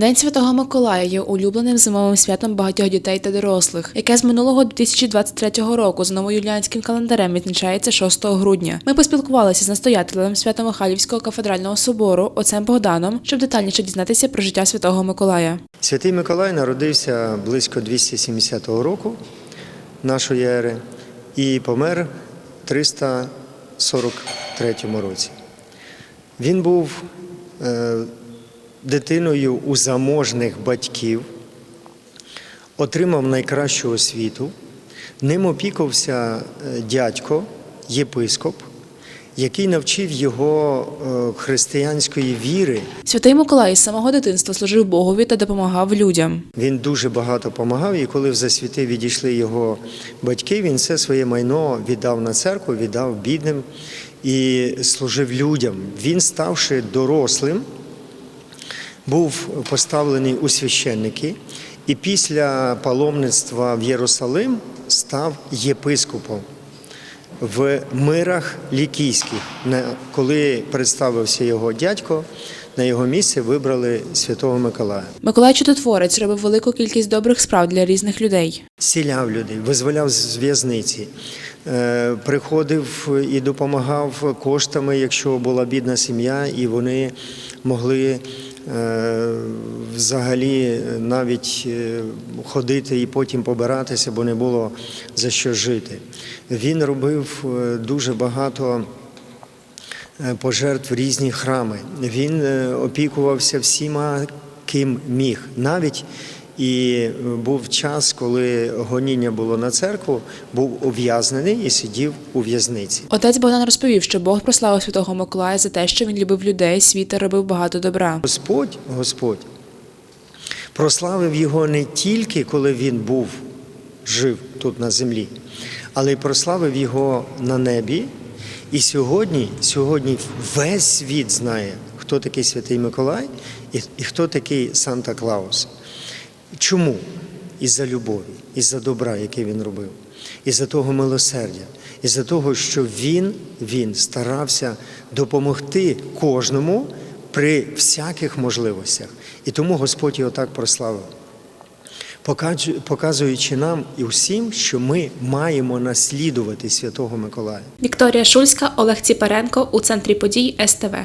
День Святого Миколая є улюбленим зимовим святом багатьох дітей та дорослих, яке з минулого 2023 року з новоюліанським календарем відзначається 6 грудня. Ми поспілкувалися з настоятелем Свято-Михайлівського кафедрального собору отцем Богданом, щоб детальніше дізнатися про життя Святого Миколая. Святий Миколай народився близько 270 року нашої ери і помер в 343 році. Він був е, дитиною у заможних батьків, отримав найкращу освіту, ним опікувався е, дядько, єпископ, який навчив його е, християнської віри. Святий Миколай з самого дитинства служив Богові та допомагав людям. Він дуже багато допомагав, і коли в засвіти відійшли його батьки, він все своє майно віддав на церкву, віддав бідним і служив людям. Він, ставши дорослим, був поставлений у священники, і після паломництва в Єрусалим став єпископом. В мирах лікійських, коли представився його дядько, на його місце вибрали святого Миколая. Миколай Чудотворець робив велику кількість добрих справ для різних людей. Зціляв людей, визволяв з в'язниці, е, приходив і допомагав коштами, якщо була бідна сім'я, і вони могли взагалі навіть е, ходити і потім побиратися, бо не було за що жити. Він робив е, дуже багато е, пожертв різні храми. Він е, опікувався всіма, ким міг. Навіть і е, був час, коли гоніння було на церкву, був ув'язнений і сидів у в'язниці. Отець Богдан розповів, що Бог прославив Святого Миколая за те, що він любив людей, світ та робив багато добра. Господь, Господь прославив його не тільки коли він був жив тут на землі, але й прославив його на небі. І сьогодні, сьогодні весь світ знає, хто такий Святий Миколай і, і хто такий Санта Клаус. Чому? Із-за любові, із-за добра, яке він робив, із-за того милосердя, із-за того, що він, він старався допомогти кожному при всяких можливостях. І тому Господь його так прославив, показуючи нам і всім, що ми маємо наслідувати Святого Миколая. Вікторія Шульська, Олег Ціпаренко у центрі подій СТВ.